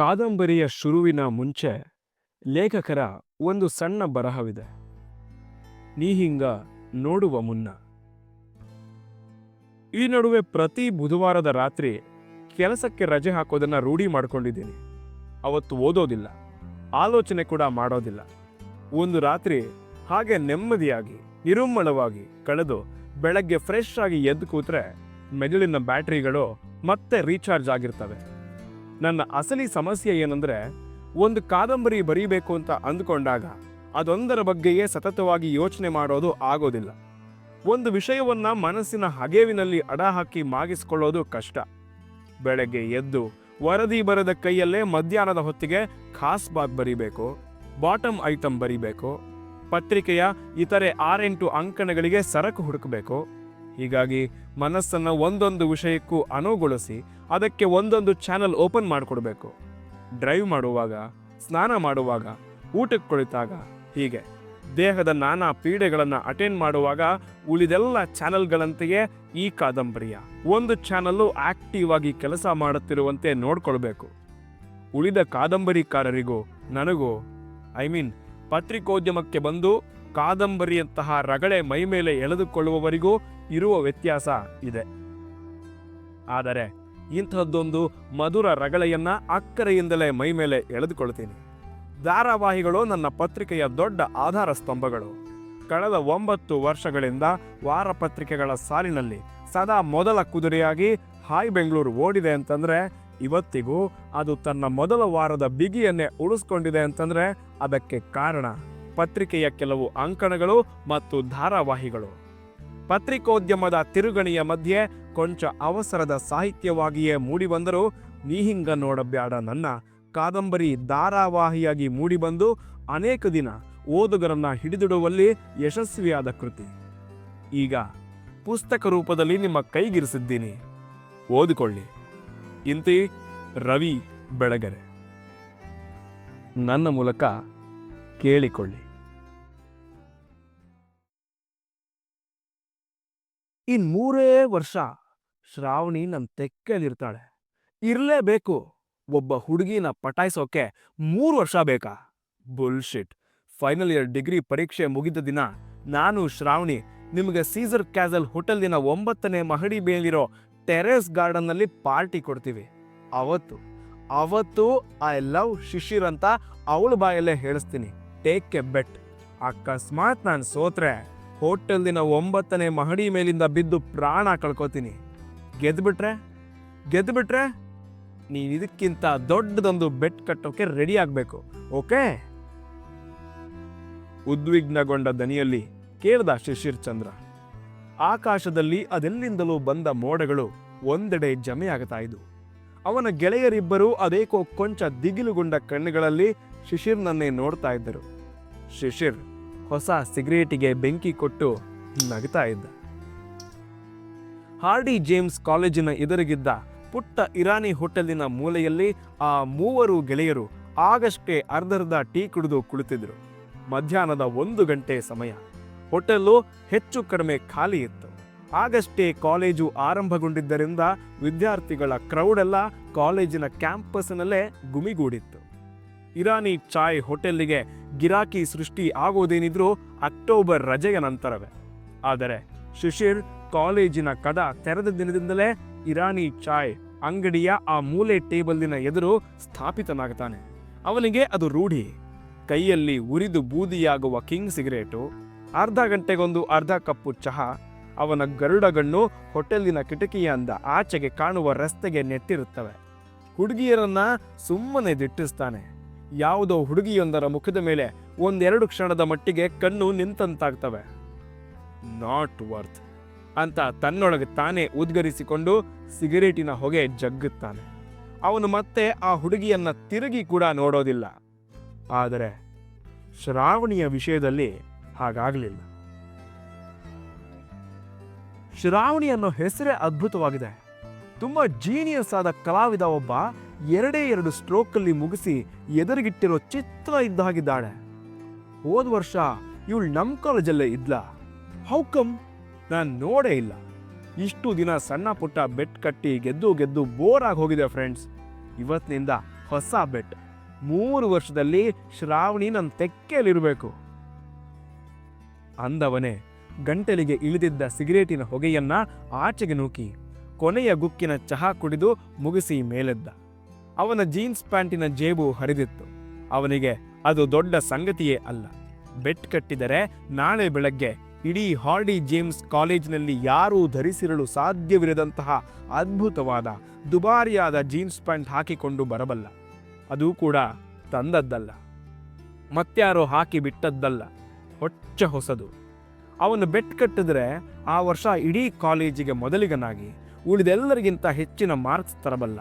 ಕಾದಂಬರಿಯ ಶುರುವಿನ ಮುಂಚೆ ಲೇಖಕರ ಒಂದು ಸಣ್ಣ ಬರಹವಿದೆ. ನೀ ಹಿಂಗ ನೋಡುವ ಮುನ್ನ. ಈ ನಡುವೆ ಪ್ರತಿ ಬುಧವಾರದ ರಾತ್ರಿ ಕೆಲಸಕ್ಕೆ ರಜೆ ಹಾಕೋದನ್ನ ರೂಢಿ ಮಾಡ್ಕೊಂಡಿದ್ದೀನಿ. ಅವತ್ತು ಓದೋದಿಲ್ಲ, ಆಲೋಚನೆ ಕೂಡ ಮಾಡೋದಿಲ್ಲ. ಒಂದು ರಾತ್ರಿ ಹಾಗೆ ನೆಮ್ಮದಿಯಾಗಿ ನಿರುಮ್ಮಳವಾಗಿ ಕಳೆದು ಬೆಳಗ್ಗೆ ಫ್ರೆಶ್ ಆಗಿ ಎದ್ದು ಕೂತ್ರೆ ಮೆದುಳಿನ ಬ್ಯಾಟರಿಗಳು ಮತ್ತೆ ರೀಚಾರ್ಜ್ ಆಗಿರ್ತವೆ. ನನ್ನ ಅಸಲಿ ಸಮಸ್ಯೆ ಏನಂದ್ರೆ, ಒಂದು ಕಾದಂಬರಿ ಬರೀಬೇಕು ಅಂತ ಅಂದುಕೊಂಡಾಗ ಅದೊಂದರ ಬಗ್ಗೆಯೇ ಸತತವಾಗಿ ಯೋಚನೆ ಮಾಡೋದು ಆಗೋದಿಲ್ಲ. ಒಂದು ವಿಷಯವನ್ನ ಮನಸ್ಸಿನ ಹಗೆವಿನಲ್ಲಿ ಅಡ ಹಾಕಿ ಮಾಗಿಸ್ಕೊಳ್ಳೋದು ಕಷ್ಟ. ಬೆಳಗ್ಗೆ ಎದ್ದು ವರದಿ ಬರದ ಕೈಯಲ್ಲೇ ಮಧ್ಯಾಹ್ನದ ಹೊತ್ತಿಗೆ ಖಾಸ್ ಬಾತ್ ಬರೀಬೇಕು, ಬಾಟಮ್ ಐಟಮ್ ಬರೀಬೇಕು, ಪತ್ರಿಕೆಯ ಇತರೆ ಆರೆಂಟು ಅಂಕಣಗಳಿಗೆ ಸರಕು ಹುಡುಕಬೇಕು ಹೀಗಾಗಿ ಮನಸ್ಸನ್ನು ಒಂದೊಂದು ವಿಷಯಕ್ಕೂ ಅನುಗೊಳಿಸಿ ಅದಕ್ಕೆ ಒಂದೊಂದು ಚಾನಲ್ ಓಪನ್ ಮಾಡಿಕೊಡ್ಬೇಕು. ಡ್ರೈವ್ ಮಾಡುವಾಗ, ಸ್ನಾನ ಮಾಡುವಾಗ, ಊಟಕ್ಕೆ ಕುಳಿತಾಗ ಹೀಗೆ. ದೇಹದ ನಾನಾ ಪೀಡೆಗಳನ್ನು ಅಟೆಂಡ್ ಮಾಡುವಾಗ ಉಳಿದೆಲ್ಲ ಚಾನಲ್ಗಳಂತೆಯೇ ಈ ಕಾದಂಬರಿಯ. ಒಂದು ಚಾನಲ್ಲು ಆಕ್ಟಿವ್ ಆಗಿ ಕೆಲಸ ಮಾಡುತ್ತಿರುವಂತೆ ನೋಡ್ಕೊಳ್ಬೇಕು. ಉಳಿದ ಕಾದಂಬರಿಕಾರರಿಗೂ, ನನಗೂ, ಐ ಮೀನ್, ಪತ್ರಿಕೋದ್ಯಮಕ್ಕೆ ಬಂದು ಕಾದಂಬರಿಯಂತಹ ರಗಳೆ ಮೈಮೇಲೆ ಎಳೆದುಕೊಳ್ಳುವವರಿಗೂ ಇರುವ ವ್ಯತ್ಯಾಸ ಇದೆ. ಆದರೆ ಇಂಥದ್ದೊಂದು ಮಧುರ ರಗಳೆಯನ್ನ ಅಕ್ಕರೆಯಿಂದಲೇ ಮೈಮೇಲೆ ಎಳೆದುಕೊಳ್ತೀನಿ ಧಾರಾವಾಹಿಗಳು ನನ್ನ ಪತ್ರಿಕೆಯ ದೊಡ್ಡ ಆಧಾರ ಸ್ತಂಭಗಳು. ಕಳೆದ ಒಂಬತ್ತು ವರ್ಷಗಳಿಂದ ವಾರಪತ್ರಿಕೆಗಳ ಸಾಲಿನಲ್ಲಿ ಸದಾ ಮೊದಲ ಕುದುರೆಯಾಗಿ ಹಾಯ್ ಬೆಂಗಳೂರು ಓಡಿದೆ ಅಂತಂದ್ರೆ, ಇವತ್ತಿಗೂ ಅದು ತನ್ನ ಮೊದಲ ವಾರದ ಬಿಗಿಯನ್ನೇ ಉಳಿಸ್ಕೊಂಡಿದೆ ಅಂತಂದ್ರೆ ಅದಕ್ಕೆ ಕಾರಣ. ಪತ್ರಿಕೆಯ ಕೆಲವು ಅಂಕಣಗಳು ಮತ್ತು ಧಾರಾವಾಹಿಗಳು. ಪತ್ರಿಕೋದ್ಯಮದ ತಿರುಗಣಿಯ ಮಧ್ಯೆ ಕೊಂಚ ಅವಸರದ ಸಾಹಿತ್ಯವಾಗಿಯೇ ಮೂಡಿಬಂದರೂ ನೀಹಿಂಗ ನೋಡಬ್ಯಾಡ ನನ್ನ. ಕಾದಂಬರಿ ಧಾರಾವಾಹಿಯಾಗಿ ಮೂಡಿಬಂದು ಅನೇಕ ದಿನ ಓದುಗರನ್ನ ಹಿಡಿದಿಡುವಲ್ಲಿ ಯಶಸ್ವಿಯಾದ ಕೃತಿ. ಈಗ ಪುಸ್ತಕ ರೂಪದಲ್ಲಿ ನಿಮ್ಮ ಕೈಗಿರಿಸಿದ್ದೀನಿ. ಓದಿಕೊಳ್ಳಿ. ಇಂತಿ ರವಿ ಬೆಳಗೆರೆ. ನನ್ನ ಮೂಲಕ ಕೇಳಿಕೊಳ್ಳಿ. ಇನ್ ಮೂರೇ ವರ್ಷ ಶ್ರಾವಣಿ ನನ್ನ ತೆಕ್ಕಲಿರ್ತಾಳೆ. ಇರಲೇಬೇಕು ಒಬ್ಬ ಹುಡುಗಿನ ಪಟಾಯಿಸೋಕೆ ಮೂರು ವರ್ಷ ಬೇಕಾ? ಬುಲ್ಶಿಟ್. ಫೈನಲ್ ಇಯರ್ ಡಿಗ್ರಿ ಪರೀಕ್ಷೆ ಮುಗಿದ ದಿನ ನಾನು ಶ್ರಾವಣಿ, ನಿಮಗೆ ಸೀಸರ್ ಕ್ಯಾಸಲ್ ಹೋಟೆಲ್ ದಿನ ಒಂಬತ್ತನೇ ಮಹಡಿ ಮೇಲಿರೋ ಟೆರೇಸ್ ಗಾರ್ಡನ್ನಲ್ಲಿ ಪಾರ್ಟಿ ಕೊಡ್ತೀವಿ. ಅವತ್ತು ಅವತ್ತು ಐ ಲವ್ ಶಿಶಿರ್ ಅಂತ ಅವಳ ಬಾಯಲ್ಲೇ ಹೇಳಿಸ್ತೀನಿ. Take a bet. ಅಕಸ್ಮಾತ್ ನಾನು ಸೋತ್ರೆ. ಹೋಟೆಲ್ ದಿನ ಒಂಬತ್ತನೇ ಮಹಡಿ ಮೇಲಿಂದ ಬಿದ್ದು ಪ್ರಾಣ ಕಳ್ಕೊತೀನಿ. ಗೆದ್ಬಿಟ್ರೆ? ಗೆದ್ಬಿಟ್ರೆ? ನೀನು ಇದಕ್ಕಿಂತ ದೊಡ್ಡದೊಂದು ಬೆಟ್ ಕಟ್ಟೋಕೆ ರೆಡಿ ಆಗಬೇಕು ಓಕೆ ಉದ್ವಿಗ್ನಗೊಂಡ ದನಿಯಲ್ಲಿ ಕೇಳ್ದ ಶಿಶಿರ್ ಚಂದ್ರ ಆಕಾಶದಲ್ಲಿ ಅದೆಲ್ಲಿಂದಲೂ ಬಂದ ಮೋಡಗಳು ಒಂದೆಡೆ ಜಮೆಯಾಗ್ತಾ ಇದ್ವು. ಅವನ ಗೆಳೆಯರಿಬ್ಬರು ಅದೇಕೋ ಕೊಂಚ ದಿಗಿಲುಗೊಂಡ ಕಣ್ಣುಗಳಲ್ಲಿ ಶಿಶಿರ್ನನ್ನೇ ನೋಡ್ತಾ ಇದ್ದರು. ಶಿಶಿರ್ ಹೊಸ ಸಿಗರೇಟಿಗೆ ಬೆಂಕಿ ಕೊಟ್ಟು ನಗ್ತಾ ಇದ್ದ. ಹಾರ್ಡಿ ಜೇಮ್ಸ್ ಕಾಲೇಜಿನ ಎದುರಿಗಿದ್ದ ಪುಟ್ಟ ಇರಾನಿ ಹೋಟೆಲಿನ ಮೂಲೆಯಲ್ಲಿ ಆ ಮೂವರು ಗೆಳೆಯರು ಆಗಷ್ಟೇ ಅರ್ಧರ್ಧ ಟೀ ಕುಡಿದು ಕುಳಿತಿದ್ರು. ಮಧ್ಯಾಹ್ನದ ಒಂದು ಗಂಟೆ ಸಮಯ. ಹೋಟೆಲು ಹೆಚ್ಚು ಕಡಿಮೆ ಖಾಲಿ ಇತ್ತು. ಆಗಷ್ಟೇ ಕಾಲೇಜು ಆರಂಭಗೊಂಡಿದ್ದರಿಂದ ವಿದ್ಯಾರ್ಥಿಗಳ ಕ್ರೌಡೆಲ್ಲ ಕಾಲೇಜಿನ ಕ್ಯಾಂಪಸ್ನಲ್ಲೇ ಗುಮಿಗೂಡಿತ್ತು. ಇರಾನಿ ಚಾಯ್ ಹೋಟೆಲ್ಲಿಗೆ ಗಿರಾಕಿ ಸೃಷ್ಟಿ ಆಗೋದೇನಿದ್ರೂ ಅಕ್ಟೋಬರ್ ರಜೆಯ ನಂತರವೇ. ಆದರೆ ಶಿಶಿರ್ ಕಾಲೇಜಿನ ಕದ ತೆರೆದ ದಿನದಿಂದಲೇ ಇರಾನಿ ಚಾಯ್ ಅಂಗಡಿಯ ಆ ಮೂಲೆ ಟೇಬಲ್ಲಿನ ಎದುರು ಸ್ಥಾಪಿತನಾಗುತ್ತಾನೆ ಅವನಿಗೆ ಅದು ರೂಢಿ. ಕೈಯಲ್ಲಿ ಉರಿದು ಬೂದಿಯಾಗುವ ಕಿಂಗ್ ಸಿಗರೇಟು, ಅರ್ಧ ಗಂಟೆಗೊಂದು ಅರ್ಧ ಕಪ್ಪು ಚಹಾ, ಅವನ ಗರುಡಗಣ್ಣು ಹೋಟೆಲಿನ ಕಿಟಕಿಯಿಂದ ಆಚೆಗೆ ಕಾಣುವ ರಸ್ತೆಗೆ ನೆಟ್ಟಿರುತ್ತವೆ. ಹುಡುಗಿಯರನ್ನ ಸುಮ್ಮನೆ ದಿಟ್ಟಿಸ್ತಾನೆ. ಯಾವುದೋ ಹುಡುಗಿಯೊಂದರ ಮುಖದ ಮೇಲೆ ಒಂದೆರಡು ಕ್ಷಣದ ಮಟ್ಟಿಗೆ ಕಣ್ಣು ನಿಂತಂತಾಗ್ತವೆ. ನಾಟ್ ವರ್ತ್ ಅಂತ ತನ್ನೊಳಗೆ ತಾನೇ ಉದ್ಗರಿಸಿಕೊಂಡು ಸಿಗರೇಟಿನ ಹೊಗೆ ಜಗ್ಗುತ್ತಾನೆ. ಅವನು ಮತ್ತೆ ಆ ಹುಡುಗಿಯನ್ನ ತಿರುಗಿ ಕೂಡ ನೋಡೋದಿಲ್ಲ. ಆದರೆ ಶ್ರಾವಣಿಯ ವಿಷಯದಲ್ಲಿ ಹಾಗಾಗಲಿಲ್ಲ. ಶ್ರಾವಣಿ ಅನ್ನೋ ಹೆಸರೇ ಅದ್ಭುತವಾಗಿದೆ. ತುಂಬಾ ಜೀನಿಯಸ್ ಆದ ಕಲಾವಿದ ಒಬ್ಬ ಎರಡೇ ಎರಡು ಸ್ಟ್ರೋಕಲ್ಲಿ ಮುಗಿಸಿ ಎದುರಿಗಿಟ್ಟಿರೋ ಚಿತ್ರ ಇದ್ದ ಹಾಗಿದ್ದಾಳೆ ಹೋದ ವರ್ಷ ಇವಳು ನಮ್ಮ ಕಾಲೇಜಲ್ಲೇ ಇದ್ಲ. ಹೌಕಮ್ ನಾನು ನೋಡೇ ಇಲ್ಲ. ಇಷ್ಟು ದಿನ ಸಣ್ಣ ಪುಟ್ಟ ಬೆಟ್ ಕಟ್ಟಿ ಗೆದ್ದು ಗೆದ್ದು ಬೋರ್ ಆಗಿ ಹೋಗಿದೆ ಫ್ರೆಂಡ್ಸ್ ಇವತ್ತಿನಿಂದ ಹೊಸ ಬೆಟ್. ಮೂರು ವರ್ಷದಲ್ಲಿ ಶ್ರಾವಣಿ ನನ್ನ ತೆಕ್ಕೆಯಲ್ಲಿರಬೇಕು. ಅಂದವನೇ ಗಂಟಲಿಗೆ ಇಳಿದಿದ್ದ ಸಿಗರೇಟಿನ ಹೊಗೆಯನ್ನ ಆಚೆಗೆ ನೂಕಿ, ಕೊನೆಯ ಗುಕ್ಕಿನ ಚಹಾ ಕುಡಿದು ಮುಗಿಸಿ ಮೇಲೆದ್ದ. ಅವನ ಜೀನ್ಸ್ ಪ್ಯಾಂಟಿನ ಜೇಬು ಹರಿದಿತ್ತು. ಅವನಿಗೆ ಅದು ದೊಡ್ಡ ಸಂಗತಿಯೇ ಅಲ್ಲ. ಬೆಟ್ ಕಟ್ಟಿದರೆ ನಾಳೆ ಬೆಳಗ್ಗೆ ಇಡೀ ಹಾರ್ಡಿ ಜೇಮ್ಸ್ ಕಾಲೇಜಿನಲ್ಲಿ ಯಾರೂ ಧರಿಸಿರಲು ಸಾಧ್ಯವಿರದಂತಹ ಅದ್ಭುತವಾದ, ದುಬಾರಿಯಾದ ಜೀನ್ಸ್ ಪ್ಯಾಂಟ್ ಹಾಕಿಕೊಂಡು ಬರಬಲ್ಲ. ಅದು ಕೂಡ ತಂದದ್ದಲ್ಲ. ಮತ್ಯಾರೋ ಹಾಕಿ ಬಿಟ್ಟದ್ದಲ್ಲ. ಹೊಚ್ಚ ಹೊಸದು. ಅವನು ಬೆಟ್ ಕಟ್ಟಿದ್ರೆ ಆ ವರ್ಷ ಇಡೀ ಕಾಲೇಜಿಗೆ ಮೊದಲಿಗನಾಗಿ ಉಳಿದೆಲ್ಲರಿಗಿಂತ ಹೆಚ್ಚಿನ ಮಾರ್ಕ್ಸ್ ತರಬಲ್ಲ.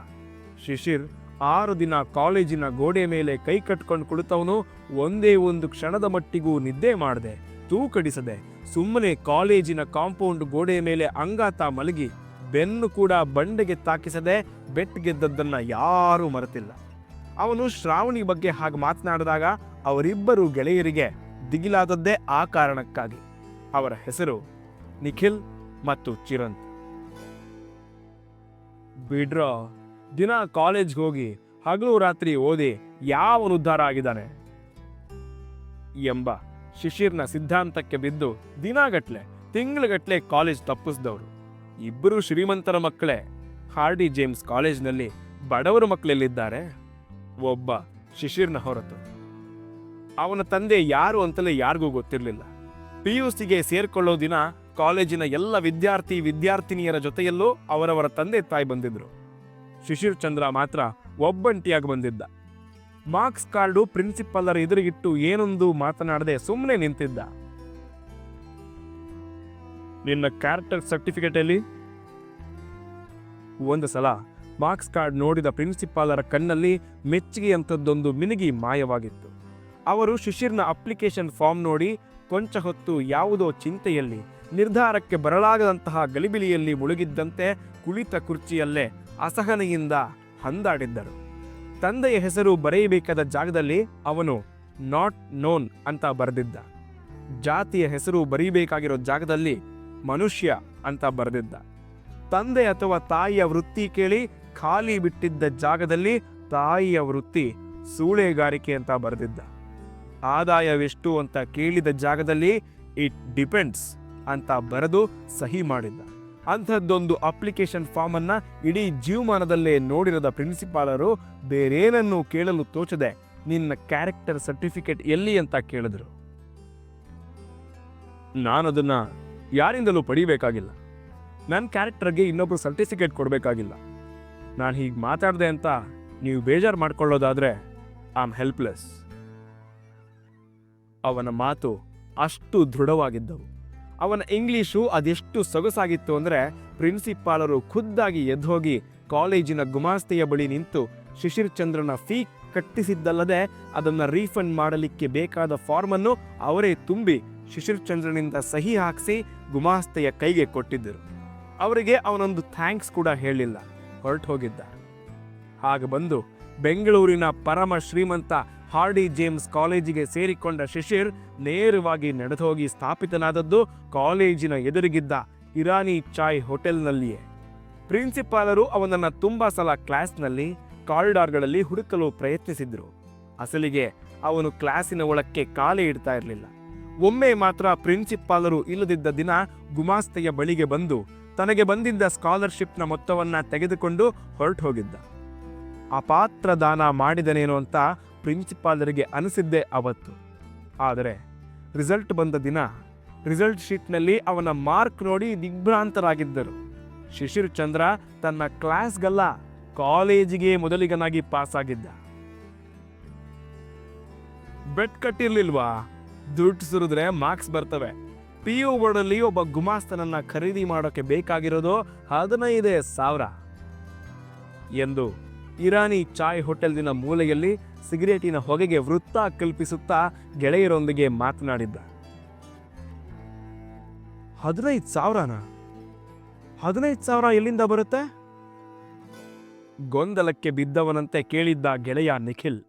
ಶಿಶಿರ್ ಆರು ದಿನ ಕಾಲೇಜಿನ ಗೋಡೆ ಮೇಲೆ ಕೈ ಕಟ್ಕೊಂಡು ಕುಳಿತವನು ಒಂದೇ ಒಂದು ಕ್ಷಣದ ಮಟ್ಟಿಗೂ ನಿದ್ದೆ ಮಾಡದೆ, ತೂಕಡಿಸದೆ, ಸುಮ್ಮನೆ ಕಾಲೇಜಿನ ಕಾಂಪೌಂಡ್ ಗೋಡೆ ಮೇಲೆ ಅಂಗಾತ ಮಲಗಿ ಬೆನ್ನು ಕೂಡ ಬಂಡೆಗೆ ತಾಕಿಸದೆ ಬೆಟ್ ಗೆದ್ದದ್ದನ್ನ ಯಾರೂ ಮರೆತಿಲ್ಲ. ಅವನು ಶ್ರಾವಣಿ ಬಗ್ಗೆ ಹಾಗೆ ಮಾತನಾಡಿದಾಗ ಅವರಿಬ್ಬರು ಗೆಳೆಯರಿಗೆ ದಿಗಿಲಾದದ್ದೇ ಆ ಕಾರಣಕ್ಕಾಗಿ. ಅವರ ಹೆಸರು ನಿಖಿಲ್ ಮತ್ತು ಚಿರಂತ್. ಬಿಡ್ರೋ. ದಿನ ಕಾಲೇಜ್ಗೆ ಹೋಗಿ ಹಗಲು ರಾತ್ರಿ ಓದಿ ಯಾವನು ಉದ್ಧಾರ ಆಗಿದ್ದಾನೆ? ಎಂಬ ಶಿಶಿರ್ನ ಸಿದ್ಧಾಂತಕ್ಕೆ ಬಿದ್ದು ದಿನಗಟ್ಲೆ, ತಿಂಗಳಗಟ್ಲೆ ಕಾಲೇಜ್ ತಪ್ಪಿಸಿದವರು. ಇಬ್ಬರು ಶ್ರೀಮಂತರ ಮಕ್ಕಳೇ, ಹಾರ್ಡಿ ಜೇಮ್ಸ್ ಕಾಲೇಜ್ನಲ್ಲಿ ಬಡವರ ಮಕ್ಕಳೆಲ್ಲಿದ್ದಾರೆ ಒಬ್ಬ ಶಿಶಿರ್ನ ಹೊರತು. ಅವನ ತಂದೆ ಯಾರು ಅಂತಲೇ ಯಾರಿಗೂ ಗೊತ್ತಿರಲಿಲ್ಲ. ಪಿ ಯು ಸಿಗೆ ಸೇರ್ಕೊಳ್ಳೋ ದಿನ ಕಾಲೇಜಿನ ಎಲ್ಲ ವಿದ್ಯಾರ್ಥಿ, ವಿದ್ಯಾರ್ಥಿನಿಯರ ಜೊತೆಯಲ್ಲೂ ಅವರವರ ತಂದೆ ತಾಯಿ ಬಂದಿದ್ರು. ಶಿಶಿರ್ ಚಂದ್ರ ಮಾತ್ರ ಒಬ್ಬಂಟಿಯಾಗಿ ಬಂದಿದ್ದ. ಮಾರ್ಕ್ಸ್ ಕಾರ್ಡು ಪ್ರಿನ್ಸಿಪಾಲರ ಎದುರಿಗಿಟ್ಟು ಏನೊಂದು ಮಾತನಾಡದೆ ಸುಮ್ಮನೆ ನಿಂತಿದ್ದ. ನಿನ್ನ ಕ್ಯಾರೆಕ್ಟರ್ ಸರ್ಟಿಫಿಕೇಟಲ್ಲಿ? ಒಂದು ಸಲ ಮಾರ್ಕ್ಸ್ ಕಾರ್ಡ್ ನೋಡಿದ ಪ್ರಿನ್ಸಿಪಾಲರ ಕಣ್ಣಲ್ಲಿ ಮೆಚ್ಚುಗೆ ಅಂತದ್ದೊಂದು ಮಿನುಗಿ ಮಾಯವಾಗಿತ್ತು. ಅವರು ಶಿಶಿರ್ನ ಅಪ್ಲಿಕೇಶನ್ ಫಾರ್ಮ್ ನೋಡಿ ಕೊಂಚ ಹೊತ್ತು ಯಾವುದೋ ಚಿಂತೆಯಲ್ಲಿ ನಿರ್ಧಾರಕ್ಕೆ ಬರಲಾಗದಂತಹ ಗಲಿಬಿಲಿಯಲ್ಲಿ ಮುಳುಗಿದ್ದಂತೆ ಕುಳಿತ ಕುರ್ಚಿಯಲ್ಲೇ ಅಸಹನೆಯಿಂದ ಹಂದಾಡಿದ್ದರು ತಂದೆಯ ಹೆಸರು ಬರೆಯಬೇಕಾದ ಜಾಗದಲ್ಲಿ ಅವನು ನಾಟ್ ನೋನ್ ಅಂತ ಬರೆದಿದ್ದ. ಜಾತಿಯ ಹೆಸರು ಬರೀಬೇಕಾಗಿರೋ ಜಾಗದಲ್ಲಿ ಮನುಷ್ಯ ಅಂತ ಬರೆದಿದ್ದ. ತಂದೆ ಅಥವಾ ತಾಯಿಯ ವೃತ್ತಿ ಕೇಳಿ ಖಾಲಿ ಬಿಟ್ಟಿದ್ದ ಜಾಗದಲ್ಲಿ ತಾಯಿಯ ವೃತ್ತಿ ಸೂಳೆಗಾರಿಕೆ ಅಂತ ಬರೆದಿದ್ದ. ಆದಾಯವೆಷ್ಟು ಅಂತ ಕೇಳಿದ ಜಾಗದಲ್ಲಿ ಇಟ್ ಡಿಪೆಂಡ್ಸ್ ಅಂತ ಬರೆದು ಸಹಿ ಮಾಡಿದ್ದ. ಅಂಥದ್ದೊಂದು ಅಪ್ಲಿಕೇಶನ್ ಫಾರ್ಮ್ ಅನ್ನ ಇಡೀ ಜೀವಮಾನದಲ್ಲೇ ನೋಡಿರದ ಪ್ರಿನ್ಸಿಪಾಲರು ಬೇರೇನನ್ನು ಕೇಳಲು ತೋಚದೆ ನಿನ್ನ ಕ್ಯಾರೆಕ್ಟರ್ ಸರ್ಟಿಫಿಕೇಟ್ ಎಲ್ಲಿ ಅಂತ ಕೇಳಿದ್ರು. ನಾನದನ್ನ ಯಾರಿಂದಲೂ ಪಡಿಬೇಕಾಗಿಲ್ಲ. ನನ್ನ ಕ್ಯಾರೆಕ್ಟರ್ಗೆ ಇನ್ನೊಬ್ರು ಸರ್ಟಿಫಿಕೇಟ್ ಕೊಡಬೇಕಾಗಿಲ್ಲ. ನಾನು ಹೀಗೆ ಮಾತಾಡಿದೆ ಅಂತ ನೀವು ಬೇಜಾರು ಮಾಡ್ಕೊಳ್ಳೋದಾದ್ರೆ ಐ ಆಮ್ ಹೆಲ್ಪ್ಲೆಸ್ ಅವನ ಮಾತು ಅಷ್ಟು ದೃಢವಾಗಿದ್ದವು. ಅವನ ಇಂಗ್ಲೀಷು ಅದೆಷ್ಟು ಸೊಗಸಾಗಿತ್ತು ಅಂದರೆ ಪ್ರಿನ್ಸಿಪಾಲರು ಖುದ್ದಾಗಿ ಎದ್ದೋಗಿ ಕಾಲೇಜಿನ ಗುಮಾಸ್ತೆಯ ಬಳಿ ನಿಂತು ಶಿಶಿರ್ ಚಂದ್ರನ ಫೀ ಕಟ್ಟಿಸಿದ್ದಲ್ಲದೆ ಅದನ್ನು ರೀಫಂಡ್ ಮಾಡಲಿಕ್ಕೆ ಬೇಕಾದ ಫಾರ್ಮನ್ನು ಅವರೇ ತುಂಬಿ ಶಿಶಿರ್ ಚಂದ್ರನಿಂದ ಸಹಿ ಹಾಕಿಸಿ ಗುಮಾಸ್ತೆಯ ಕೈಗೆ ಕೊಟ್ಟಿದ್ದರು. ಅವರಿಗೆ ಅವನೊಂದು ಥ್ಯಾಂಕ್ಸ್ ಕೂಡ ಹೇಳಿಲ್ಲ ಹೊರಟು ಹೋಗಿದ್ದ. ಹಾಗೆ ಬಂದು ಬೆಂಗಳೂರಿನ ಪರಮ ಶ್ರೀಮಂತ ಹಾರ್ಡಿ ಜೇಮ್ಸ್ ಕಾಲೇಜಿಗೆ ಸೇರಿಕೊಂಡ ಶಿಶಿರ್ ನೇರವಾಗಿ ನಡೆದೋಗಿ ಸ್ಥಾಪಿತನಾದದ್ದು ಕಾಲೇಜಿನ ಎದುರಿಗಿದ್ದ ಇರಾನಿ ಚಾಯ್ ಹೋಟೆಲ್ನಲ್ಲಿಯೇ. ಪ್ರಿನ್ಸಿಪಾಲರು ಅವನನ್ನು ತುಂಬ ಸಲ ಕ್ಲಾಸ್ನಲ್ಲಿ, ಕಾರಿಡಾರ್ಗಳಲ್ಲಿ ಹುಡುಕಲು ಪ್ರಯತ್ನಿಸಿದ್ರು. ಅಸಲಿಗೆ ಅವನು ಕ್ಲಾಸಿನ ಒಳಕ್ಕೆ ಕಾಲೇ ಇಡ್ತಾ ಇರಲಿಲ್ಲ. ಒಮ್ಮೆ ಮಾತ್ರ ಪ್ರಿನ್ಸಿಪಾಲರು ಇಲ್ಲದಿದ್ದ ದಿನ ಗುಮಾಸ್ತೆಯ ಬಳಿಗೆ ಬಂದು ತನಗೆ ಬಂದಿದ್ದ ಸ್ಕಾಲರ್ಶಿಪ್ನ ಮೊತ್ತವನ್ನ ತೆಗೆದುಕೊಂಡು ಹೊರಟು ಹೋಗಿದ್ದ ಅಪಾತ್ರ ದಾನ ಮಾಡಿದನೇನೋ ಅಂತ ಪ್ರಿನ್ಸಿಪಾಲರಿಗೆ ಅನಿಸಿದ್ದೇ ಅವತ್ತು. ಆದರೆ ರಿಸಲ್ಟ್ ಬಂದ ದಿನ ರಿಸಲ್ಟ್ ಶೀಟ್ನಲ್ಲಿ ಅವನ ಮಾರ್ಕ್ ನೋಡಿ ದಿಗ್ಭ್ರಾಂತರಾಗಿದ್ದರು. ಶಿಶಿರ್ ಚಂದ್ರ ತನ್ನ ಕ್ಲಾಸ್ಗಲ್ಲ ಕಾಲೇಜಿಗೆ ಮೊದಲಿಗನಾಗಿ ಪಾಸ್ ಆಗಿದ್ದ ಬೆಟ್ ಕಟ್ಟಿರ್ಲಿಲ್ವಾ? ದುಡ್ಡು ಸುರಿದ್ರೆ ಮಾರ್ಕ್ಸ್ ಬರ್ತವೆ. ಪಿ ಯು ಬೋರ್ಡಲ್ಲಿ ಒಬ್ಬ ಗುಮಾಸ್ತನನ್ನ ಖರೀದಿ ಮಾಡೋಕೆ ಬೇಕಾಗಿರೋದು ಹದಿನೈದೇ ಸಾವಿರ. ಎಂದು ಇರಾನಿ ಚಾಯ್ ಹೋಟೆಲ್ನ ಮೂಲೆಯಲ್ಲಿ ಸಿಗರೇಟಿನ ಹೊಗೆಗೆ ವೃತ್ತ ಕಲ್ಪಿಸುತ್ತಾ ಗೆಳೆಯರೊಂದಿಗೆ ಮಾತನಾಡಿದ್ದ. ಹದಿನೈದು ಸಾವಿರನ? ಹದಿನೈದು ಸಾವಿರ ಎಲ್ಲಿಂದ ಬರುತ್ತೆ? ಗೊಂದಲಕ್ಕೆ ಬಿದ್ದವನಂತೆ ಕೇಳಿದ್ದ ಗೆಳೆಯ ನಿಖಿಲ್.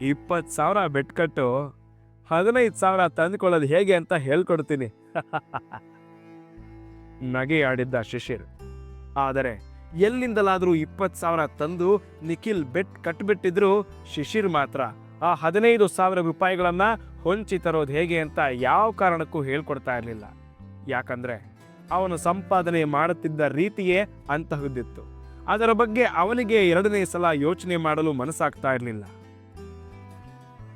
ಇಪ್ಪತ್ತು ಸಾವಿರ ಬೆಟ್ಕಟ್ಟು ಹದಿನೈದು ಸಾವಿರ ತಂದುಕೊಳ್ಳೋದು ಹೇಗೆ ಅಂತ ಹೇಳ್ಕೊಡ್ತೀನಿ. ನಗೆ ಆಡಿದ್ದ ಶಿಶಿರ್. ಆದರೆ ಎಲ್ಲಿಂದಲಾದರೂ ಇಪ್ಪತ್ತು ಸಾವಿರ ತಂದು ನಿಖಿಲ್ ಬೆಟ್ ಕಟ್ಬಿಟ್ಟಿದ್ರು ಶಿಶಿರ್ ಮಾತ್ರ. ಆ ಹದಿನೈದು ಸಾವಿರ ರೂಪಾಯಿಗಳನ್ನು ಹೊಂಚಿ ತರೋದು ಹೇಗೆ ಅಂತ ಯಾವ ಕಾರಣಕ್ಕೂ ಹೇಳ್ಕೊಡ್ತಾ ಇರಲಿಲ್ಲ. ಯಾಕಂದ್ರೆ ಅವನು ಸಂಪಾದನೆ ಮಾಡುತ್ತಿದ್ದ ರೀತಿಯೇ ಅಂತಹದ್ದಿತ್ತು ಅದರ ಬಗ್ಗೆ ಅವನಿಗೆ ಎರಡನೇ ಸಲ ಯೋಚನೆ ಮಾಡಲು ಮನಸ್ಸಾಗ್ತಾ ಇರಲಿಲ್ಲ.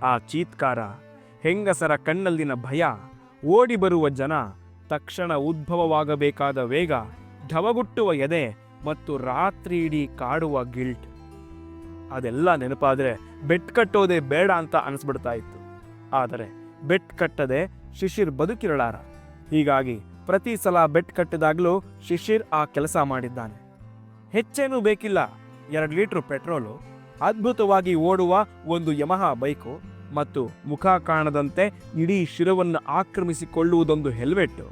ಆ ಚೀತ್ಕಾರ, ಹೆಂಗಸರ ಕಣ್ಣಲ್ಲಿನ ಭಯ, ಓಡಿ ಬರುವ ಜನ, ತಕ್ಷಣ ಉದ್ಭವವಾಗಬೇಕಾದ ವೇಗ ಢವಗುಟ್ಟುವ ಎದೆ ಮತ್ತು ರಾತ್ರಿ ಇಡೀ ಕಾಡುವ ಗಿಲ್ಟ್. ಅದೆಲ್ಲ ನೆನಪಾದರೆ ಬೆಟ್ ಕಟ್ಟೋದೇ ಬೇಡ ಅಂತ ಅನಿಸ್ಬಿಡ್ತಾ ಇತ್ತು. ಆದರೆ ಬೆಟ್ ಕಟ್ಟದೆ ಶಿಶಿರ್ ಬದುಕಿರಲಾರ. ಹೀಗಾಗಿ ಪ್ರತಿ ಸಲ ಬೆಟ್ ಕಟ್ಟಿದಾಗಲೂ ಶಿಶಿರ್ ಆ ಕೆಲಸ ಮಾಡಿದ್ದಾನೆ. ಹೆಚ್ಚೇನೂ ಬೇಕಿಲ್ಲ. ಎರಡು ಲೀಟರ್ ಪೆಟ್ರೋಲು, ಅದ್ಭುತವಾಗಿ ಓಡುವ ಒಂದು ಯಮಹ ಬೈಕು ಮತ್ತು ಮುಖ ಕಾಣದಂತೆ ಇಡೀ ಶಿರವನ್ನು ಆಕ್ರಮಿಸಿಕೊಳ್ಳುವುದೊಂದು ಹೆಲ್ಮೆಟ್ಟು.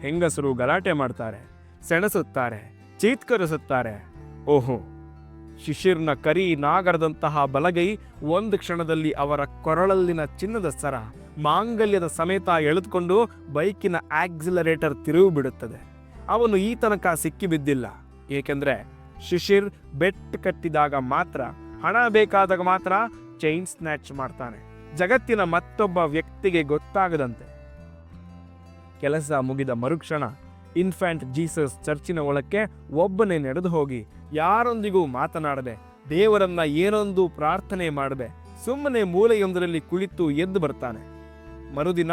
ಹೆಂಗಸರು ಗಲಾಟೆ ಮಾಡ್ತಾರೆ, ಸೆಣಸುತ್ತಾರೆ ಚೀತ್ಕರಿಸುತ್ತಾರೆ. ಓಹೋ, ಶಿಶಿರ್ನ ಕರಿ ನಾಗರದಂತಹ ಬಲಗೈ ಒಂದು ಕ್ಷಣದಲ್ಲಿ ಅವರ ಕೊರಳಲ್ಲಿನ ಚಿನ್ನದ ಸರ ಮಾಂಗಲ್ಯದ ಸಮೇತ ಎಳೆದುಕೊಂಡು ಬೈಕಿನ ಆಕ್ಸಿಲರೇಟರ್ ತಿರುವು ಬಿಡುತ್ತದೆ ಅವನು ಈ ತನಕ ಸಿಕ್ಕಿಬಿದ್ದಿಲ್ಲ. ಏಕೆಂದರೆ ಶಿಶಿರ್ ಬೆಟ್ ಕಟ್ಟಿದಾಗ ಮಾತ್ರ, ಹಣ ಬೇಕಾದಾಗ ಮಾತ್ರ ಚೈನ್ ಸ್ನ್ಯಾಚ್ ಮಾಡ್ತಾನೆ. ಜಗತ್ತಿನ ಮತ್ತೊಬ್ಬ ವ್ಯಕ್ತಿಗೆ ಗೊತ್ತಾಗದಂತೆ. ಕೆಲಸ ಮುಗಿದ ಮರುಕ್ಷಣ ಇನ್ಫ್ಯಾಂಟ್ ಜೀಸಸ್ ಚರ್ಚಿನ ಒಳಕ್ಕೆ ಒಬ್ಬನೇ ನಡೆದು ಹೋಗಿ ಯಾರೊಂದಿಗೂ ಮಾತನಾಡದೆ ದೇವರನ್ನ ಏನೊಂದು ಪ್ರಾರ್ಥನೆ ಮಾಡದೆ ಸುಮ್ಮನೆ ಮೂಲೆಯೊಂದರಲ್ಲಿ ಕುಳಿತು ಎದ್ದು ಬರ್ತಾನೆ. ಮರುದಿನ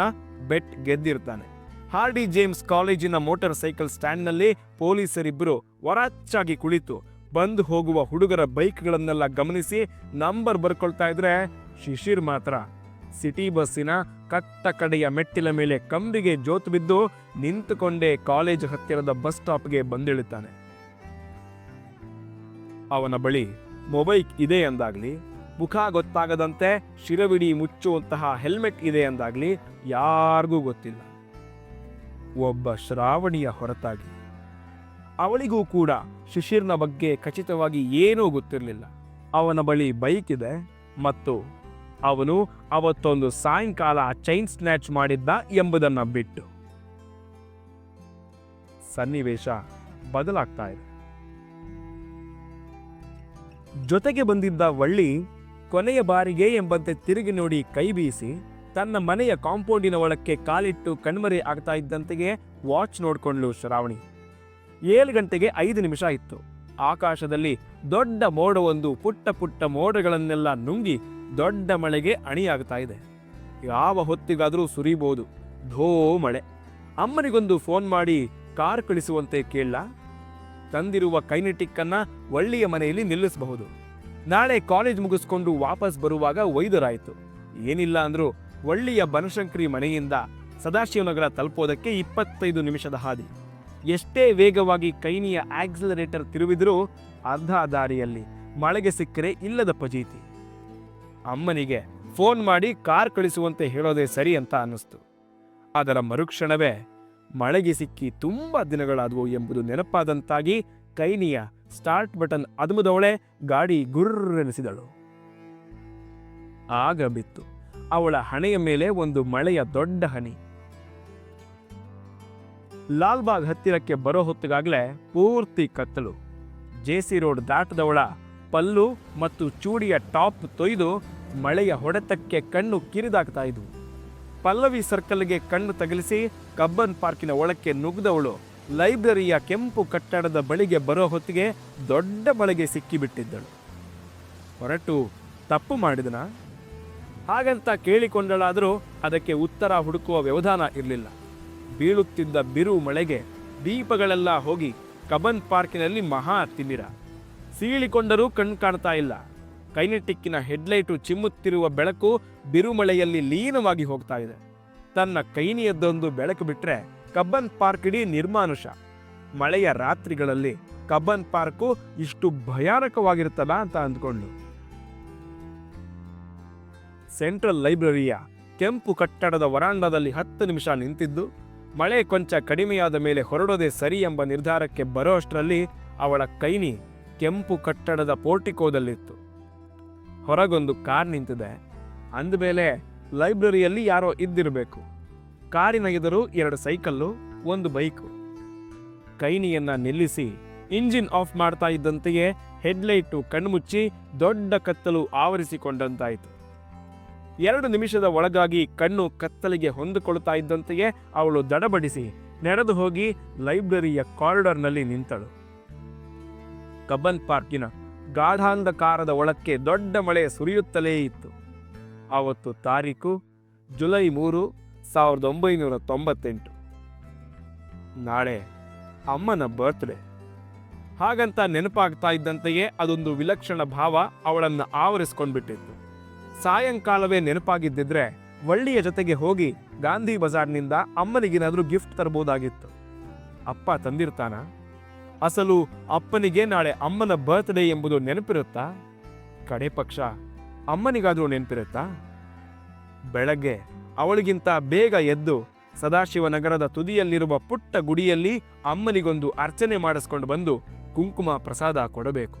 ಬೆಟ್ ಗೆದ್ದಿರ್ತಾನೆ. ಹಾರ್ಡಿ ಜೇಮ್ಸ್ ಕಾಲೇಜಿನ ಮೋಟಾರ್ ಸೈಕಲ್ ಸ್ಟ್ಯಾಂಡ್ನಲ್ಲಿ ಪೊಲೀಸರಿಬ್ಬರು ವರಾಚಾಗಿ ಕುಳಿತು ಬಂದು ಹೋಗುವ ಹುಡುಗರ ಬೈಕ್ಗಳನ್ನೆಲ್ಲ ಗಮನಿಸಿ ನಂಬರ್ ಬರ್ಕೊಳ್ತಾ ಇದ್ರೆ ಶಿಶಿರ್ ಮಾತ್ರ. ಸಿಟಿ ಬಸ್ಸಿನ ಕಟ್ಟ ಕಡೆಯ ಮೆಟ್ಟಿಲ ಮೇಲೆ ಕಂಬಿಗೆ ಜೋತು ಬಿದ್ದು ನಿಂತುಕೊಂಡೇ ಕಾಲೇಜ್ ಹತ್ತಿರದ ಬಸ್ ಸ್ಟಾಪ್ಗೆ ಬಂದಿಳಿತಾನೆ. ಅವನ ಬಳಿ ಮೊಬೈಲ್ ಇದೆ ಎಂದಾಗ್ಲಿ ಮುಖ ಗೊತ್ತಾಗದಂತೆ ಶಿರವಿಡಿ ಮುಚ್ಚುವಂತಹ ಹೆಲ್ಮೆಟ್ ಇದೆ ಎಂದಾಗ್ಲಿ ಯಾರಿಗೂ ಗೊತ್ತಿಲ್ಲ. ಒಬ್ಬ ಶ್ರಾವಣಿಯ ಹೊರತಾಗಿ, ಅವಳಿಗೂ ಕೂಡ ಶಿಶಿರ್ನ ಬಗ್ಗೆ ಖಚಿತವಾಗಿ ಏನೂ ಗೊತ್ತಿರಲಿಲ್ಲ. ಅವನ ಬಳಿ ಬೈಕ್ ಇದೆ ಮತ್ತು ಅವನು ಅವತ್ತೊಂದು ಸಾಯಂಕಾಲ ಚೈನ್ ಸ್ನ್ಯಾಚ್ ಮಾಡಿದ್ದ ಎಂಬುದನ್ನ ಬಿಟ್ಟು. ಸನ್ನಿವೇಶ ಬದಲಾಗ್ತಾ ಇದೆ. ಜೊತೆಗೆ ಬಂದಿದ್ದ ವಳ್ಳಿ ಕೊನೆಯ ಬಾರಿಗೆ ಎಂಬಂತೆ ತಿರುಗಿ ನೋಡಿ ಕೈ ಬೀಸಿ ತನ್ನ ಮನೆಯ ಕಾಂಪೌಂಡಿನ ಒಳಕ್ಕೆ ಕಾಲಿಟ್ಟು ಕಣ್ಮರೆ ಆಗ್ತಾ ಇದ್ದಂತೆಯೇ ವಾಚ್ ನೋಡ್ಕೊಂಡ್ಲು ಶ್ರಾವಣಿ. ಏಳು ಗಂಟೆಗೆ ಐದು ನಿಮಿಷ ಇತ್ತು. ಆಕಾಶದಲ್ಲಿ ದೊಡ್ಡ ಮೋಡವೊಂದು ಪುಟ್ಟ ಪುಟ್ಟ ಮೋಡಗಳನ್ನೆಲ್ಲ ನುಂಗಿ ದೊಡ್ಡ ಮಳೆಗೆ ಅಣಿಯಾಗ್ತಾ ಇದೆ. ಯಾವ ಹೊತ್ತಿಗಾದರೂ ಸುರಿಬಹುದು ಧೋ ಮಳೆ. ಅಮ್ಮನಿಗೊಂದು ಫೋನ್ ಮಾಡಿ ಕಾರ್ ಕಳಿಸುವಂತೆ ಕೇಳಲ್ಲ ತಂದಿರುವ ಕೈನೆಟಿಕ್ ಅನ್ನ ಒಳ್ಳೆಯ ಮನೆಯಲ್ಲಿ ನಿಲ್ಲಿಸಬಹುದು. ನಾಳೆ ಕಾಲೇಜ್ ಮುಗಿಸ್ಕೊಂಡು ವಾಪಸ್ ಬರುವಾಗ ವೈದ್ಯರಾಯಿತು ಏನಿಲ್ಲ ಅಂದರೂ ಒಳ್ಳೆಯ ಬನಶಂಕರಿ ಮನೆಯಿಂದ ಸದಾಶಿವನಗರ ತಲುಪೋದಕ್ಕೆ ಇಪ್ಪತ್ತೈದು ನಿಮಿಷದ ಹಾದಿ. ಎಷ್ಟೇ ವೇಗವಾಗಿ ಕೈನಿಯ ಆಕ್ಸಿಲರೇಟರ್ ತಿರುವಿದರೂ ಅರ್ಧ ದಾರಿಯಲ್ಲಿ ಮಳೆಗೆ ಸಿಕ್ಕರೆ ಇಲ್ಲದ ಪಜೀತಿ. ಅಮ್ಮನಿಗೆ ಫೋನ್ ಮಾಡಿ ಕಾರ್ ಕಳಿಸುವಂತೆ ಹೇಳೋದೇ ಸರಿ ಅಂತ ಅನ್ನಿಸ್ತು. ಅದರ ಮರುಕ್ಷಣವೇ ಮಳೆಗೆ ಸಿಕ್ಕಿ ತುಂಬ ದಿನಗಳಾದವು ಎಂಬುದು ನೆನಪಾದಂತಾಗಿ ಕೈನಿಯ ಸ್ಟಾರ್ಟ್ ಬಟನ್ ಅದುಮದವಳೆ ಗಾಡಿ ಗುರ್ರೆನಿಸಿದಳು. ಆಗ ಬಿತ್ತು. ಅವಳ ಹಣೆಯ ಮೇಲೆ ಒಂದು ಮಳೆಯ ದೊಡ್ಡ ಹನಿ. ಲಾಲ್ಬಾಗ್ ಹತ್ತಿರಕ್ಕೆ ಬರೋ ಹೊತ್ತಿಗಾಗಲೇ ಪೂರ್ತಿ ಕತ್ತಲು. ಜೆಸಿ ರೋಡ್ ದಾಟದವಳ ಪಲ್ಲು ಮತ್ತು ಚೂಡಿಯ ಟಾಪ್ ತೊಯ್ದು ಮಳೆಯ ಹೊಡೆತಕ್ಕೆ ಕಣ್ಣು ಕಿರಿದಾಗ್ತಾ ಇದ್ವು. ಪಲ್ಲವಿ ಸರ್ಕಲ್ಗೆ ಕಣ್ಣು ತಗಲಿಸಿ ಕಬ್ಬನ್ ಪಾರ್ಕಿನ ಒಳಕ್ಕೆ ನುಗ್ಗದವಳು ಲೈಬ್ರರಿಯ ಕೆಂಪು ಕಟ್ಟಡದ ಬಳಿಗೆ ಬರೋ ಹೊತ್ತಿಗೆ ದೊಡ್ಡ ಮಳೆಗೆ ಸಿಕ್ಕಿಬಿಟ್ಟಿದ್ದಳು. ಹೊರಟು ತಪ್ಪು ಮಾಡಿದನ? ಹಾಗಂತ ಕೇಳಿಕೊಂಡಳಾದರೂ ಅದಕ್ಕೆ ಉತ್ತರ ಹುಡುಕುವ ವ್ಯವಧಾನ ಇರಲಿಲ್ಲ. ಬೀಳುತ್ತಿದ್ದ ಬಿರು ಮಳೆಗೆ ದೀಪಗಳೆಲ್ಲ ಹೋಗಿ ಕಬನ್ ಪಾರ್ಕಿನಲ್ಲಿ ಮಹಾ ತಿಮಿರ. ಸೀಳಿಕೊಂಡರೂ ಕಣ್ ಕಾಣ್ತಾ ಇಲ್ಲ. ಕೈನೆಟಿಕ್ಕಿನ ಹೆಡ್ಲೈಟು ಚಿಮ್ಮುತ್ತಿರುವ ಬೆಳಕು ಬಿರುಮಳೆಯಲ್ಲಿ ಲೀನವಾಗಿ ಹೋಗ್ತಾ ಇದೆ. ತನ್ನ ಕೈನಿಯದ್ದೊಂದು ಬೆಳಕು ಬಿಟ್ಟರೆ ಕಬ್ಬನ್ ಪಾರ್ಕ್ ಇಡೀ ನಿರ್ಮಾನುಷ. ಮಳೆಯ ರಾತ್ರಿಗಳಲ್ಲಿ ಕಬ್ಬನ್ ಪಾರ್ಕು ಇಷ್ಟು ಭಯಾನಕವಾಗಿರುತ್ತಲ್ಲ ಅಂತ ಅಂದ್ಕೊಂಡು ಸೆಂಟ್ರಲ್ ಲೈಬ್ರರಿಯ ಕೆಂಪು ಕಟ್ಟಡದ ವರಾಂಡದಲ್ಲಿ ಹತ್ತು ನಿಮಿಷ ನಿಂತಿದ್ದು, ಮಳೆ ಕೊಂಚ ಕಡಿಮೆಯಾದ ಮೇಲೆ ಹೊರಡೋದೇ ಸರಿ ಎಂಬ ನಿರ್ಧಾರಕ್ಕೆ ಬರೋ ಅಷ್ಟರಲ್ಲಿ ಅವಳ ಕೈನಿ ಕೆಂಪು ಕಟ್ಟಡದ ಪೋರ್ಟಿಕೋದಲ್ಲಿತ್ತು. ಹೊರಗೊಂದು ಕಾರ್ ನಿಂತಿದೆ. ಅಂದಮೇಲೆ ಲೈಬ್ರರಿಯಲ್ಲಿ ಯಾರೋ ಇದ್ದಿರಬೇಕು. ಕಾರಿನ ಎದುರು ಎರಡು ಸೈಕಲ್ಲು, ಒಂದು ಬೈಕು. ಕೈನಿಯನ್ನ ನಿಲ್ಲಿಸಿ ಇಂಜಿನ್ ಆಫ್ ಮಾಡ್ತಾ ಇದ್ದಂತೆಯೇ ಹೆಡ್ಲೈಟು ಕಣ್ಮುಚ್ಚಿ ದೊಡ್ಡ ಕತ್ತಲು ಆವರಿಸಿಕೊಂಡಂತಾಯಿತು. ಎರಡು ನಿಮಿಷದ ಒಳಗಾಗಿ ಕಣ್ಣು ಕತ್ತಲಿಗೆ ಹೊಂದಿಕೊಳ್ತಾ ಇದ್ದಂತೆಯೇ ಅವಳು ದಡಬಡಿಸಿ ನಡೆದು ಹೋಗಿ ಲೈಬ್ರರಿಯ ಕಾರಿಡಾರ್ನಲ್ಲಿ ನಿಂತಳು. ಕಬ್ಬನ್ ಪಾರ್ಕಿನ ಗಾಢಾಂಧಕಾರದ ಒಳಕ್ಕೆ ದೊಡ್ಡ ಮಳೆ ಸುರಿಯುತ್ತಲೇ ಇತ್ತು. ಆವತ್ತು ತಾರೀಕು ಜುಲೈ ಮೂರು, ಸಾವಿರದ ಒಂಬೈನೂರ ತೊಂಬತ್ತೆಂಟು. ನಾಳೆ ಅಮ್ಮನ ಬರ್ತ್ಡೇ. ಹಾಗಂತ ನೆನಪಾಗ್ತಾ ಇದ್ದಂತೆಯೇ ಅದೊಂದು ವಿಲಕ್ಷಣ ಭಾವ ಅವಳನ್ನು ಆವರಿಸ್ಕೊಂಡ್ಬಿಟ್ಟಿತ್ತು. ಸಾಯಂಕಾಲವೇ ನೆನಪಾಗಿದ್ದಿದ್ರೆ ವಳ್ಳಿಯ ಜೊತೆಗೆ ಹೋಗಿ ಗಾಂಧಿ ಬಜಾರ್ನಿಂದ ಅಮ್ಮನಿಗೇನಾದರೂ ಗಿಫ್ಟ್ ತರಬಹುದಾಗಿತ್ತು ಅಪ್ಪ ತಂದಿರ್ತಾನ? ಅಸಲು ಅಪ್ಪನಿಗೆ ನಾಳೆ ಅಮ್ಮನ ಬರ್ತ್ಡೇ ಎಂಬುದು ನೆನಪಿರುತ್ತಾ? ಕಡೆ ಪಕ್ಷ, ಅಮ್ಮನಿಗಾದರೂ ನೆನಪಿರುತ್ತಾ? ಬೆಳಗ್ಗೆ ಅವಳಿಗಿಂತ ಬೇಗ ಎದ್ದು ಸದಾಶಿವನಗರದ ತುದಿಯಲ್ಲಿರುವ ಪುಟ್ಟ ಗುಡಿಯಲ್ಲಿ ಅಮ್ಮನಿಗೊಂದು ಅರ್ಚನೆ ಮಾಡಿಸ್ಕೊಂಡು ಬಂದು ಕುಂಕುಮ ಪ್ರಸಾದ ಕೊಡಬೇಕು.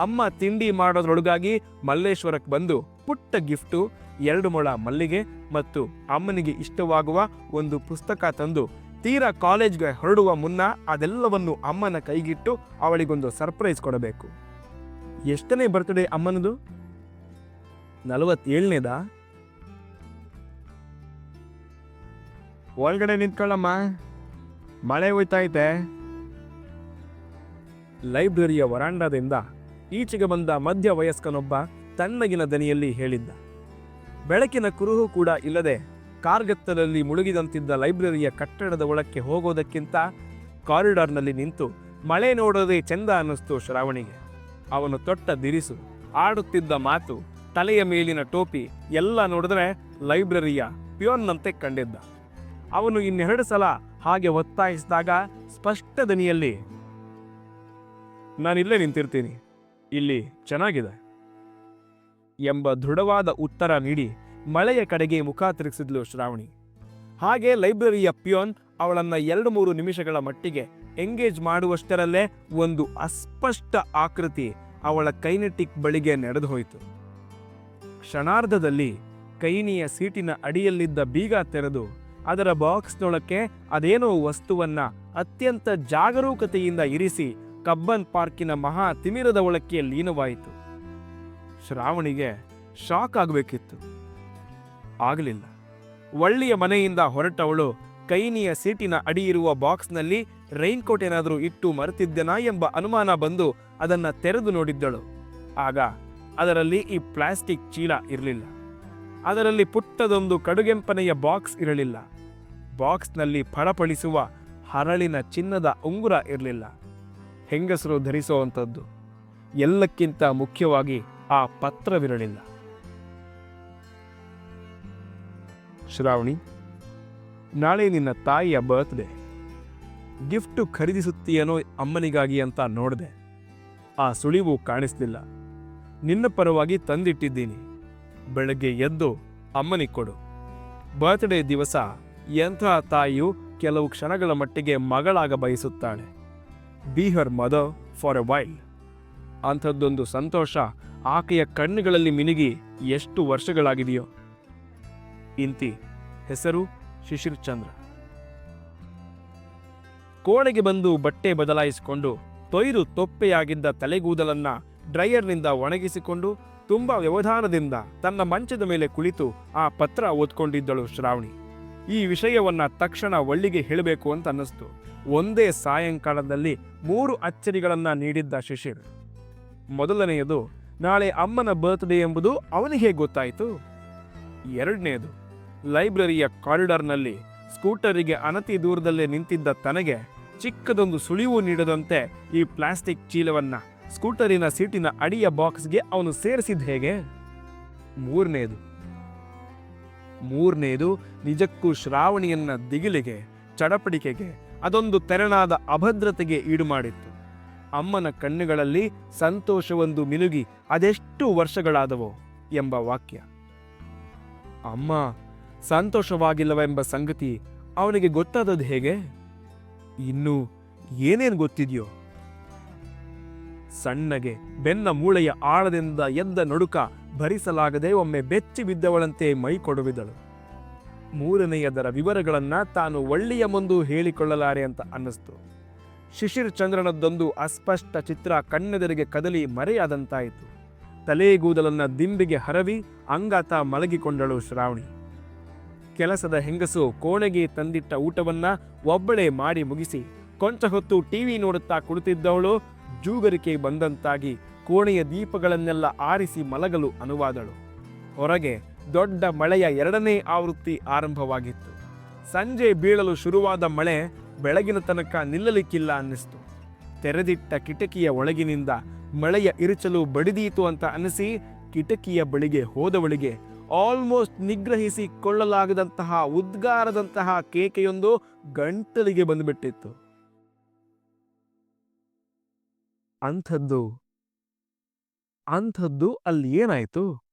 ಅಮ್ಮ ತಿಂಡಿ ಮಾಡೋದ್ರೊಳಗಾಗಿ ಮಲ್ಲೇಶ್ವರಕ್ಕೆ ಬಂದು ಪುಟ್ಟ ಗಿಫ್ಟು ಎರಡು ಮೊಳ ಮಲ್ಲಿಗೆ ಮತ್ತು ಅಮ್ಮನಿಗೆ ಇಷ್ಟವಾಗುವ ಒಂದು ಪುಸ್ತಕ ತಂದು ತೀರಾ ಕಾಲೇಜ್ಗೆ ಹೊರಡುವ ಮುನ್ನ ಅದೆಲ್ಲವನ್ನು ಅಮ್ಮನ ಕೈಗಿಟ್ಟು ಅವಳಿಗೊಂದು ಸರ್ಪ್ರೈಸ್ ಕೊಡಬೇಕು. ಎಷ್ಟನೇ ಬರ್ತ್ಡೇ ಅಮ್ಮನದು? ನಲವತ್ತೇಳನೇದ? ಒಳಗಡೆ ನಿಂತ್ಕೊಳ್ಳಮ್ಮ. ಮಳೆ ಹೋಯ್ತೈತೆ ಲೈಬ್ರರಿಯ ವರಾಂಡದಿಂದ ಈಚೆಗೆ ಬಂದ ಮಧ್ಯ ವಯಸ್ಕನೊಬ್ಬ ತಣ್ಣಗಿನ ದನಿಯಲ್ಲಿ ಹೇಳಿದ್ದ. ಬೆಳಕಿನ ಕುರುಹು ಕೂಡ ಇಲ್ಲದೆ ಕಾರ್ಗತ್ತಲಲ್ಲಿ ಮುಳುಗಿದಂತಿದ್ದ ಲೈಬ್ರರಿಯ ಕಟ್ಟಡದ ಒಳಕ್ಕೆ ಹೋಗೋದಕ್ಕಿಂತ ಕಾರಿಡಾರ್ನಲ್ಲಿ ನಿಂತು ಮಳೆ ನೋಡೋದೇ ಚೆಂದ ಅನ್ನಿಸ್ತು ಶ್ರಾವಣಿಗೆ. ಅವನು ತೊಟ್ಟ ದಿರಿಸು ಆಡುತ್ತಿದ್ದ ಮಾತು, ತಲೆಯ ಮೇಲಿನ ಟೋಪಿ ಎಲ್ಲ ನೋಡಿದ್ರೆ ಲೈಬ್ರರಿಯ ಪ್ಯೋನ್ನಂತೆ ಕಂಡಿದ್ದ. ಅವನು ಇನ್ನೆರಡು ಸಲ ಹಾಗೆ ಒತ್ತಾಯಿಸಿದಾಗ ಸ್ಪಷ್ಟ ದನಿಯಲ್ಲಿ, ನಾನಿಲ್ಲೇ ನಿಂತಿರ್ತೀನಿ. ಇಲ್ಲಿ ಚೆನ್ನಾಗಿದೆ ಎಂಬ ದೃಢವಾದ ಉತ್ತರ ನೀಡಿ ಮಳೆಯ ಕಡೆಗೆ ಮುಖ ತಿರುಗಿಸಿದ್ಲು ಶ್ರಾವಣಿ. ಹಾಗೆ ಲೈಬ್ರರಿಯ ಪ್ಯೋನ್ ಅವಳನ್ನ ಎರಡು ಮೂರು ನಿಮಿಷಗಳ ಮಟ್ಟಿಗೆ ಎಂಗೇಜ್ ಮಾಡುವಷ್ಟರಲ್ಲೇ ಒಂದು ಅಸ್ಪಷ್ಟ ಆಕೃತಿ ಅವಳ ಕೈನೆಟಿಕ್ ಬಳಿಗೆ ನಡೆದು ಹೋಯಿತು. ಕ್ಷಣಾರ್ಧದಲ್ಲಿ ಕೈನಿಯ ಸೀಟಿನ ಅಡಿಯಲ್ಲಿದ್ದ ಬೀಗ ತೆರೆದು ಅದರ ಬಾಕ್ಸ್ನೊಳಕ್ಕೆ ಅದೇನೋ ವಸ್ತುವನ್ನ ಅತ್ಯಂತ ಜಾಗರೂಕತೆಯಿಂದ ಇರಿಸಿ ಕಬ್ಬನ್ ಪಾರ್ಕಿನ ಮಹಾ ತಿಮಿರದ ಒಳಕ್ಕೆ ಲೀನವಾಯಿತು. ಶ್ರಾವಣಿಗೆ ಶಾಕ್ ಆಗಬೇಕಿತ್ತು. ಆಗಲಿಲ್ಲ. ಒಳ್ಳೆಯ ಮನೆಯಿಂದ ಹೊರಟವಳು ಕೈನಿಯ ಸೀಟಿನ ಅಡಿ ಇರುವ ಬಾಕ್ಸ್ನಲ್ಲಿ ರೈನ್ಕೋಟ್ ಏನಾದರೂ ಇಟ್ಟು ಮರೆತಿದ್ದೆನಾ ಎಂಬ ಅನುಮಾನ ಬಂದು ಅದನ್ನು ತೆರೆದು ನೋಡಿದ್ದಳು. ಆಗ ಅದರಲ್ಲಿ ಈ ಪ್ಲಾಸ್ಟಿಕ್ ಚೀಲ ಇರಲಿಲ್ಲ. ಅದರಲ್ಲಿ ಪುಟ್ಟದೊಂದು ಕಡುಗೆಂಪನೆಯ ಬಾಕ್ಸ್ ಇರಲಿಲ್ಲ. ಬಾಕ್ಸ್ನಲ್ಲಿ ಫಳಫಳಿಸುವ ಹರಳಿನ ಚಿನ್ನದ ಉಂಗುರ ಇರಲಿಲ್ಲ. ಹೆಂಗಸರು ಧರಿಸುವಂಥದ್ದು ಎಲ್ಲಕ್ಕಿಂತ ಮುಖ್ಯವಾಗಿ ಆ ಪತ್ರವಿರಲಿಲ್ಲ. ಶ್ರಾವಣಿ, ನಾಳೆ ನಿನ್ನ ತಾಯಿಯ ಬರ್ತ್ಡೇ ಗಿಫ್ಟು ಖರೀದಿಸುತ್ತೀಯನೋ ಅಮ್ಮನಿಗಾಗಿ ಅಂತ ನೋಡಿದೆ. ಆ ಸುಳಿವು ಕಾಣಿಸ್ಲಿಲ್ಲ. ನಿನ್ನ ಪರವಾಗಿ ತಂದಿಟ್ಟಿದ್ದೀನಿ. ಬೆಳಗ್ಗೆ ಎದ್ದು ಅಮ್ಮನಿಗೆ ಕೊಡು. ಬರ್ತ್ಡೇ ದಿವಸ ಎಂಥ ತಾಯಿಯು ಕೆಲವು ಕ್ಷಣಗಳ ಮಟ್ಟಿಗೆ ಮಗಳಾಗ ಬಯಸುತ್ತಾಳೆ. Be her mother for a while ಅಂಥದ್ದೊಂದು ಸಂತೋಷ ಆಕೆಯ ಕಣ್ಣುಗಳಲ್ಲಿ ಮಿನುಗಿ ಎಷ್ಟು ವರ್ಷಗಳಾಗಿದೆಯೋ. ಇಂತಿ. ಹೆಸರು ಶಿಶಿರ್ ಚಂದ್ರ ಕೋಣೆಗೆ ಬಂದು ಬಟ್ಟೆ ಬದಲಾಯಿಸಿಕೊಂಡು ತೊಯ್ದು ತೊಪ್ಪೆಯಾಗಿದ್ದ ತಲೆಗೂದಲನ್ನ ಡ್ರೈಯರ್ನಿಂದ ಒಣಗಿಸಿಕೊಂಡು ತುಂಬಾ ವ್ಯವಧಾನದಿಂದ ತನ್ನ ಮಂಚದ ಮೇಲೆ ಕುಳಿತು ಆ ಪತ್ರ ಓದ್ಕೊಂಡಿದ್ದಳು ಶ್ರಾವಣಿ. ಈ ವಿಷಯವನ್ನ ತಕ್ಷಣ ಒಳ್ಳಿಗೆ ಹೇಳಬೇಕು ಅಂತ ಅನ್ನಿಸ್ತು. ಒಂದೇ ಸಾಯಂಕಾಲದಲ್ಲಿ ಮೂರು ಅಚ್ಚರಿಗಳನ್ನ ನೀಡಿದ್ದ ಶಿಶಿರ್. ಮೊದಲನೆಯದು, ನಾಳೆ ಅಮ್ಮನ ಬರ್ತ್ಡೇ ಎಂಬುದು ಅವನಿಗೆ ಗೊತ್ತಾಯಿತು. ಎರಡನೆಯದು ಲೈಬ್ರರಿಯ ಕಾರಿಡಾರ್ನಲ್ಲಿ ಸ್ಕೂಟರಿಗೆ ಅನತಿ ದೂರದಲ್ಲೇ ನಿಂತಿದ್ದ ತನಗೆ ಚಿಕ್ಕದೊಂದು ಸುಳಿವು ನೀಡದಂತೆ ಈ ಪ್ಲಾಸ್ಟಿಕ್ ಚೀಲವನ್ನ ಸ್ಕೂಟರಿನ ಸೀಟಿನ ಅಡಿಯ ಬಾಕ್ಸ್ಗೆ ಅವನು ಸೇರಿಸಿದ ಹೇಗೆ? ಮೂರನೇದು. ಮೂರನೇದು ನಿಜಕ್ಕೂ ಶ್ರಾವಣಿಯನ್ನ ದಿಗಿಲಿಗೆ, ಚಡಪಡಿಕೆಗೆ, ಅದೊಂದು ತೆರನಾದ ಅಭದ್ರತೆಗೆ ಈಡು ಮಾಡಿತ್ತು ಅಮ್ಮನ ಕಣ್ಣುಗಳಲ್ಲಿ ಸಂತೋಷವೊಂದು ಮಿನುಗಿ, ಅದೆಷ್ಟು ವರ್ಷಗಳಾದವೋ ಎಂಬ ವಾಕ್ಯ. ಅಮ್ಮ ಸಂತೋಷವಾಗಿಲ್ಲವೆಂಬ ಸಂಗತಿ ಅವನಿಗೆ ಗೊತ್ತಾದದ್ದು ಹೇಗೆ? ಇನ್ನು ಏನೇನು ಗೊತ್ತಿದೆಯೋ? ಸಣ್ಣಗೆ ಬೆನ್ನ ಮೂಳೆಯ ಆಳದಿಂದ ಎದ್ದ ನಡುಕ ಭರಿಸಲಾಗದೆ ಒಮ್ಮೆ ಬೆಚ್ಚಿ ಬಿದ್ದವಳಂತೆ ಮೈ ಕೊಡುವಿದಳು ಮೂರನೆಯದರ ವಿವರಗಳನ್ನ ತಾನು ಒಳ್ಳೆಯ ಮುಂದು ಹೇಳಿಕೊಳ್ಳಲಾರೆ ಅಂತ ಅನ್ನಿಸ್ತು. ಶಿಶಿರ್ ಚಂದ್ರನದ್ದೊಂದು ಅಸ್ಪಷ್ಟ ಚಿತ್ರ ಕಣ್ಣೆದರಿಗೆ ಕದಲಿ ಮರೆಯಾದಂತಾಯಿತು. ತಲೆಗೂದಲನ್ನ ದಿಂಬಿಗೆ ಹರವಿ ಅಂಗಾತ ಮಲಗಿಕೊಂಡಳು ಶ್ರಾವಣಿ. ಕೆಲಸದ ಹೆಂಗಸು ಕೋಣೆಗೆ ತಂದಿಟ್ಟ ಊಟವನ್ನ ಒಬ್ಬಳೇ ಮಾಡಿ ಮುಗಿಸಿ ಕೊಂಚ ಹೊತ್ತು ಟಿವಿ ನೋಡುತ್ತಾ ಕುಳಿತಿದ್ದವಳು ಜೂಗರಿಕೆ ಬಂದಂತಾಗಿ ಕೋಣೆಯ ದೀಪಗಳನ್ನೆಲ್ಲ ಆರಿಸಿ ಮಲಗಲು ಅನುವಾದಳು. ಹೊರಗೆ ದೊಡ್ಡ ಮಳೆಯ ಎರಡನೇ ಆವೃತ್ತಿ ಆರಂಭವಾಗಿತ್ತು. ಸಂಜೆ ಬೀಳಲು ಶುರುವಾದ ಮಳೆ ಬೆಳಗಿನ ತನಕ ನಿಲ್ಲಲಿಕ್ಕಿಲ್ಲ ಅನ್ನಿಸ್ತು. ತೆರೆದಿಟ್ಟ ಕಿಟಕಿಯ ಒಳಗಿನಿಂದ ಮಳೆಯ ಇರುಚಲು ಬಡಿದೀತು ಅಂತ ಅನಿಸಿ ಕಿಟಕಿಯ ಬಳಿಗೆ ಹೋದವಳಿಗೆ ಆಲ್ಮೋಸ್ಟ್ ನಿಗ್ರಹಿಸಿಕೊಳ್ಳಲಾಗದಂತಹ ಉದ್ಗಾರದಂತಹ ಕೇಕೆಯೊಂದು ಗಂಟಲಿಗೆ ಬಂದುಬಿಟ್ಟಿತ್ತು. ಅಂಥದ್ದು ಅಂಥದ್ದು ಅಲ್ಲಿ ಏನಾಯಿತು?